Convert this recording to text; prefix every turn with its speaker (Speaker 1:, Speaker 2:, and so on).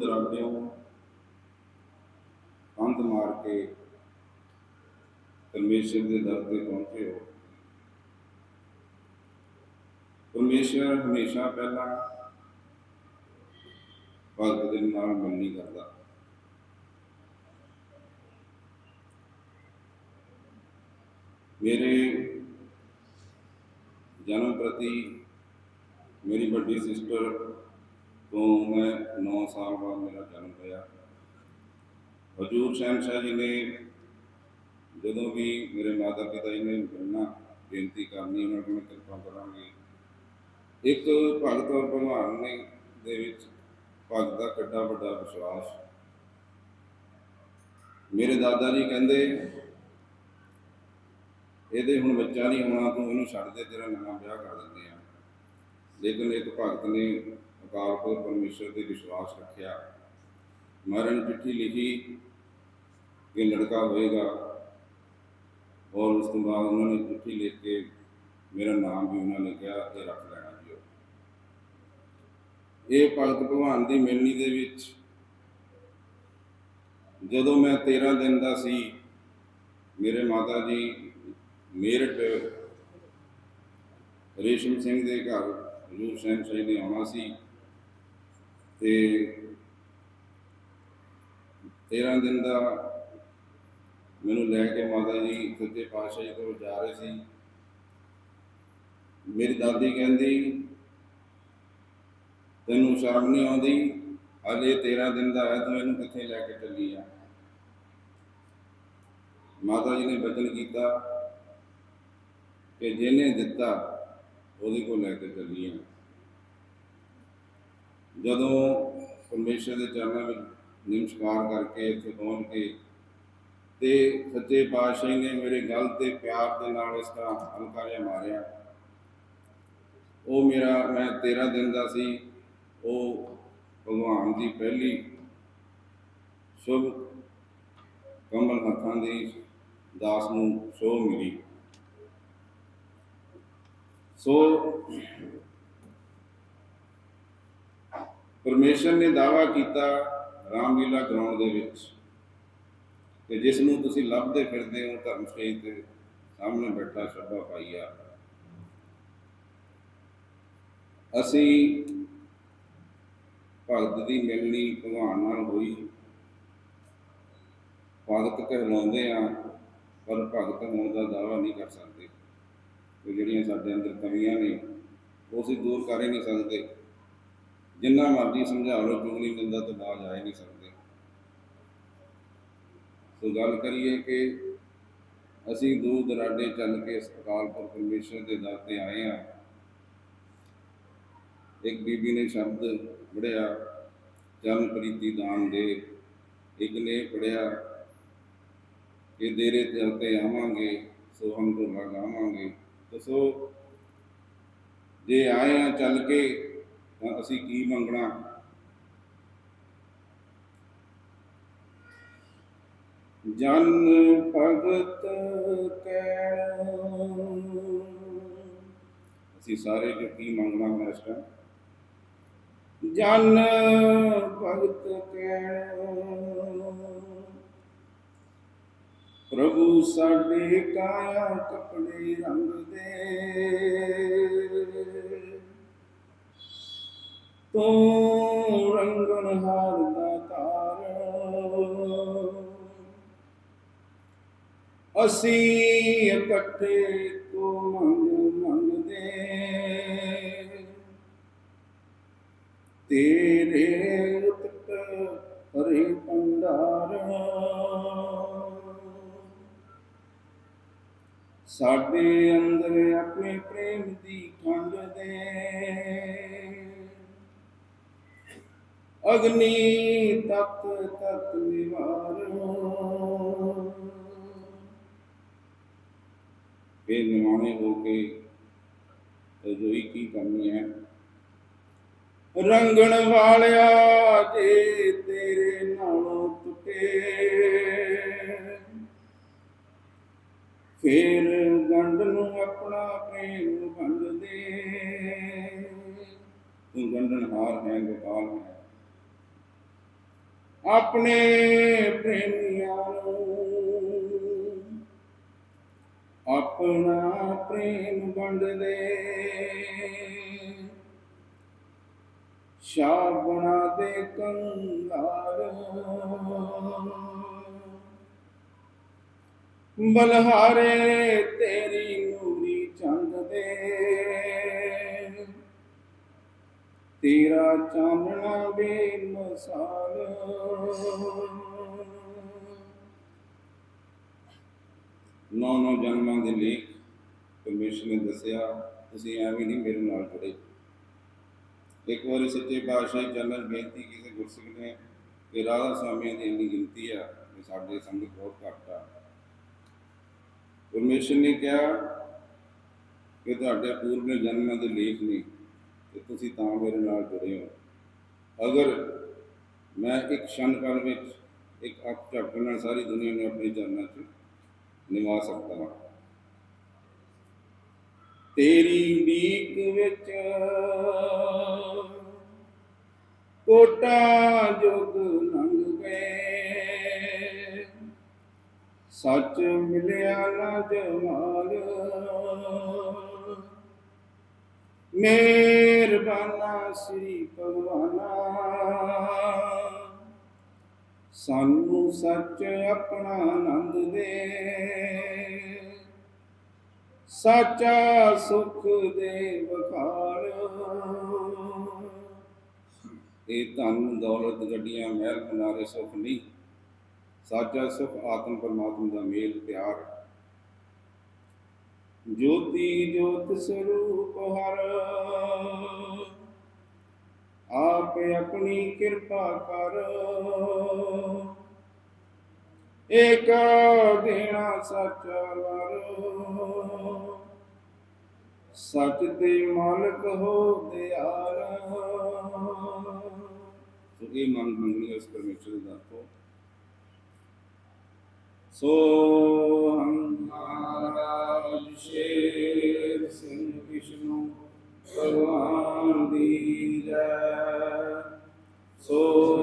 Speaker 1: ਦੂਰ ਦਰਾਡਿਓਂ ਅੰਤ ਮਾਰ ਕੇ ਪਰਮੇਸ਼ਰ ਦੇ ਦਰ ਤੇ ਪਹੁੰਚੇ ਹੋ। ਪਰਮੇਸ਼ਰ ਹਮੇਸ਼ਾ ਪਹਿਲਾਂ ਭਗਤ ਦੇ ਨਾਲ ਮੰਨੀ ਕਰਦਾ। ਮੇਰੇ ਜਨਮ ਪ੍ਰਤੀ ਮੇਰੀ ਵੱਡੀ ਸਿਸਟਰ ਤੋਂ ਮੈਂ 9 ਸਾਲ ਬਾਅਦ ਮੇਰਾ ਜਨਮ ਹੋਇਆ। ਹਜੂਰ ਸ਼ਾਹ ਜੀ ਨੇ ਜਦੋਂ ਵੀ ਮੇਰੇ ਮਾਤਾ ਪਿਤਾ ਜੀ ਨੇ ਮਿਲਣਾ ਬੇਨਤੀ ਕਰਨੀ, ਉਹਨਾਂ ਨੂੰ ਕਿਰਪਾ ਕਰਾਂਗੇ। ਇੱਕ ਭਗਤ ਔਰ ਭਗਵਾਨ ਨੇ ਦੇ ਵਿੱਚ ਭਗਤ ਦਾ ਕਿੱਡਾ ਵੱਡਾ ਵਿਸ਼ਵਾਸ। ਮੇਰੇ ਦਾਦਾ ਜੀ ਕਹਿੰਦੇ, ਇਹਦੇ ਹੁਣ ਬੱਚਾ ਨਹੀਂ ਹੋਣਾ, ਤੂੰ ਇਹਨੂੰ ਛੱਡ ਦੇ, ਤੇਰਾ ਨਵਾਂ ਵਿਆਹ ਕਰ ਦਿੰਦੇ ਆ। ਲੇਕਿਨ ਇੱਕ ਭਗਤ ਨੇ ਅਕਾਲ ਪੁਰਖ ਪਰਮੇਸ਼ਰ ਤੇ ਵਿਸ਼ਵਾਸ ਰੱਖਿਆ। ਮਰਨ ਚਿੱਠੀ ਲਿਖੀ ਕਿ ਲੜਕਾ ਹੋਏਗਾ। ਔਰ ਉਸ ਤੋਂ ਬਾਅਦ ਉਹਨਾਂ ਨੇ ਚਿੱਠੀ ਲਿਖ ਕੇ ਮੇਰਾ ਨਾਮ ਵੀ ਉਹਨਾਂ ਨੇ ਕਿਹਾ, ਇਹ ਰੱਖ ਲੈਣਾ ਜੀ ਉਹ। ਇਹ ਭਗਤ ਭਗਵਾਨ ਦੀ ਮਿਲਣੀ ਦੇ ਵਿੱਚ ਜਦੋਂ ਮੈਂ 13 ਦਿਨ ਦਾ ਸੀ, ਮੇਰੇ ਮਾਤਾ ਜੀ ਮੇਰਠ ਰੇਸ਼ਮ ਸਿੰਘ ਦੇ ਘਰ ਹਜੂਰ ਸਿੰਘ ਸ਼ਾਹੀ ਨੇ ਆਉਣਾ ਸੀ। ਤੇ 13 ਦਿਨ ਦਾ ਮੈਨੂੰ ਲੈ ਕੇ ਮਾਤਾ ਜੀ ਸੱਚੇ ਪਾਤਸ਼ਾਹ ਜੀ ਕੋਲ ਜਾ ਰਹੇ ਸੀ। ਮੇਰੀ ਦਾਦੀ ਕਹਿੰਦੀ, ਤੈਨੂੰ ਸ਼ਰਮ ਨਹੀਂ ਆਉਂਦੀ? ਹਲੇ 13 ਦਿਨ ਦਾ ਹੈ, ਤੂੰ ਇਹਨੂੰ ਕਿੱਥੇ ਲੈ ਕੇ ਚੱਲੀ ਆ? ਮਾਤਾ ਜੀ ਨੇ ਬਚਨ ਕੀਤਾ ਕਿ ਜਿਹਨੇ ਦਿੱਤਾ, ਉਹਦੇ ਕੋਲ ਲੈ ਕੇ ਚੱਲੀ ਆ। ਜਦੋਂ ਪਰਮੇਸ਼ਰ ਦੇ ਚਰਨਾਂ ਵਿੱਚ ਨਮਸਕਾਰ ਕਰਕੇ ਇੱਥੇ ਪਹੁੰਚ ਕੇ ਤੇ ਸੱਚੇ ਪਾਤਸ਼ਾਹ ਨੇ ਮੇਰੇ ਗਲ ਤੇ ਪਿਆਰ ਦੇ ਨਾਲ ਇਸ ਤਰ੍ਹਾਂ ਹਲਕਾ ਮਾਰਿਆ। ਉਹ ਮੇਰਾ, ਮੈਂ 13 ਦਿਨ ਦਾ ਸੀ। ਉਹ ਭਗਵਾਨ ਦੀ ਪਹਿਲੀ ਸ਼ੁਭ ਕਮਲ ਹੱਥਾਂ ਦੀ ਦਾਸ ਨੂੰ ਸੋਹ ਮਿਲੀ। ਸੋ ਪਰਮੇਸ਼ਰ ਨੇ ਦਾਵਾ ਕੀਤਾ ਰਾਮਲੀਲਾ ਗਰਾਊਂਡ ਦੇ ਵਿੱਚ ਕਿ ਜਿਸ ਨੂੰ ਤੁਸੀਂ ਲੱਭਦੇ ਫਿਰਦੇ ਹੋ, ਧਰਮ ਸਟੇਜ ਤੇ ਸਾਹਮਣੇ ਬੈਠਾ ਸ਼ਰਧਾ ਪਾਈਆ ਅਸੀਂ ਭਗਤ ਦੀ ਮਿਲਣੀ ਭਗਵਾਨ ਨਾਲ ਹੋਈ। ਭਗਤ ਕਹਿਲਾਉਂਦੇ ਆ, ਪਰ ਭਗਤ ਹੋਣ ਦਾ ਦਾਵਾ ਨਹੀਂ ਕਰ ਸਕਦੇ। ਕਿ ਜਿਹੜੀਆਂ ਸਾਡੇ ਅੰਦਰ ਕਮੀਆਂ ਨੇ, ਉਹ ਅਸੀਂ ਦੂਰ ਕਰ ਹੀ ਨਹੀਂ ਸਕਦੇ। ਜਿੰਨਾ ਮਰਜ਼ੀ ਸਮਝਾ ਲਓ ਚੁਗਲੀ ਨਿੰਦਾ ਤੋਂ ਬਾਜ ਆ ਹੀ ਨਹੀਂ ਸਕਦੇ। ਸੋ ਗੱਲ ਕਰੀਏ ਕਿ ਅਸੀਂ ਦੂਰ ਦਰਾਡੇ ਚੱਲ ਕੇ ਇਸ ਅਕਾਲ ਪੁਰਖ ਪਰਮੇਸ਼ਰ ਦੇ ਦਰ ਤੇ ਆਏ ਆ ਇੱਕ ਬੀਬੀ ਨੇ ਸ਼ਬਦ ਪੜਿਆ ਜਨ ਪ੍ਰੀਤੀ ਦਾਨ ਦੇ। ਇੱਕ ਨੇ ਪੜਿਆ ਕਿ ਦੇਰੇ ਦਰ ਤੇ ਆਵਾਂਗੇ, ਸੋ ਹਮ ਤੋਂ ਲਗਾਵਾਂਗੇ। ਸੋ ਜੇ ਆਏ ਆ ਚੱਲ ਕੇ ਤਾਂ ਅਸੀਂ ਕੀ ਮੰਗਣਾ? ਜਨ ਭਗਤ ਕਹਿ ਅਸੀਂ ਸਾਰੇ ਜੋ ਕੀ ਮੰਗਣਾ ਹੈ ਇਸ ਟਾਈਮ ਜਨ ਭਗਤ ਕਹਿ ਪ੍ਰਭੂ ਸਾਡੇ ਕਾਇਆ ਕਪੜੇ ਰੰਗ ਦੇ। ਤੂੰ ਰੰਗਨ ਹਾਰ ਦਾ ਤਾਰ। ਅਸੀਂ ਇਕੱਠੇ ਤੋਂ ਮੰਗ ਮੰਗਦੇ। ਤੇਰੇ ਉਤਕ ਹਰੇ ਪੰਡਾਰ ਸਾਡੇ ਅੰਦਰ ਆਪਣੇ ਪ੍ਰੇਮ ਦੀ ਖੰਡ ਦੇ। ਅਗਨੀ ਤਤ ਤਤ ਨਿਵਾਰ। ਫੇਰ ਨਿਮਾਣੇ ਹੋ ਕੇ ਰਜੋਈ ਕੀ ਕਰਨੀ ਹੈ? ਰੰਗਣ ਵਾਲਿਆ ਜੇ ਤੇਰੇ ਨਾਲੋਂ ਤੁਕੇ ਫੇਰ ਗੰਢ ਨੂੰ ਆਪਣਾ ਪ੍ਰੇਮ ਵੰਡ ਦੇ ਤੂੰ ਗੰਢਨਹਾਰ ਹੈ, ਗੋਪਾਲ ਹੈ। ਆਪਣੇ ਪ੍ਰੇਮੀਆਂ ਨੂੰ। ਆਪਣਾ ਪ੍ਰੇਮ ਵੰਡ ਦੇ ਸ਼ਾਬਣਾ ਦੇ ਕੰਗਾਲ। ਬਲਹਾਰੇ ਤੇਰੀ ਨੂਰੀ ਚੰਦ ਦੇ। ਤੇਰਾ ਚਾਨਣਾ ਬੇਮਿਸਾਲ। ਨੌ ਨੌ ਜਨਮਾਂ ਦੇ ਲੇਖ ਪਰਮੇਸ਼ਰ ਨੇ ਦੱਸਿਆ, ਤੁਸੀਂ ਐਵੇਂ ਨਹੀਂ ਮੇਰੇ ਨਾਲ ਜੁੜੇ ਇੱਕ ਵਾਰੀ ਸੱਚੇ ਪਾਤਸ਼ਾਹ ਜੀ ਬੇਨਤੀ ਕਿਸੇ ਗੁਰਸਿੱਖ ਨੇ ਕਿ ਰਾਧਾ ਸਵਾਮੀਆਂ ਦੀ ਇੰਨੀ ਗਿਣਤੀ ਆ ਕਿ ਸਾਡੇ ਸੰਗਤ ਬਹੁਤ ਘੱਟ ਆ। ਪਰਮੇਸ਼ਰ ਨੇ ਕਿਹਾ ਕਿ ਤੁਹਾਡੇ ਪੂਰਵ ਜਨਮਾਂ ਦੇ ਲੇਖ ਨੇ ਤੇ ਤੁਸੀਂ ਤਾਂ ਮੇਰੇ ਨਾਲ ਜੁੜੇ ਹੋ। ਅਗਰ ਮੈਂ ਇੱਕ ਛਣ ਪਲ ਵਿੱਚ ਇੱਕ ਅੱਖ ਝਪਕਣ ਨਾਲ ਸਾਰੀ ਦੁਨੀਆ ਨੂੰ ਆਪਣੇ ਚਰਨਾਂ 'ਚ ਨਿਵਾ ਸਕਦਾ ਹਾਂ। ਤੇਰੀ ਡੀਕ ਵਿੱਚ ਕੋਟਾ ਜੁਗ ਲੰਘ ਗਏ। ਸੱਚ ਮਿਲਿਆ ਨਾ ਜਮਾਲ। ਮਿਹਰਬਾਨਾ ਸ੍ਰੀ ਭਗਵਾਨਾ। ਸਾਨੂੰ ਸੱਚ ਆਪਣਾ ਆਨੰਦ ਦੇ। ਸਾਚਾ ਸੁਖ ਦੇ ਬਖਾਲ ਇਹ ਧਨ ਦੌਲਤ ਗੱਡੀਆਂ, ਮਹਿਲ ਬਨਾਰੇ ਸੁਖ ਨਹੀਂ। ਸਾਚਾ ਸੁਖ ਆਤਮ ਪਰਮਾਤਮਾ ਦਾ ਮੇਲ, ਪਿਆਰ। ਜੋਤੀ ਜੋਤ ਸਰੂਪ ਹਰ। ਆਪ ਆਪਣੀ ਕਿਰਪਾ ਕਰ। ਏਕ ਦੇਣਾ ਸੱਚ ਵਰ। ਸੱਚ ਤੇ ਮਾਲਕ ਹੋ ਦਿਆਲ। ਸੋ ਇਹ ਮੰਗ ਮੰਗਣੀ ਉਸ ਪਰਮੇਸ਼ਰ ਦਾ ਸੋ ਭਗਵਾਨ ਦੀ ਜੈ। ਸੋ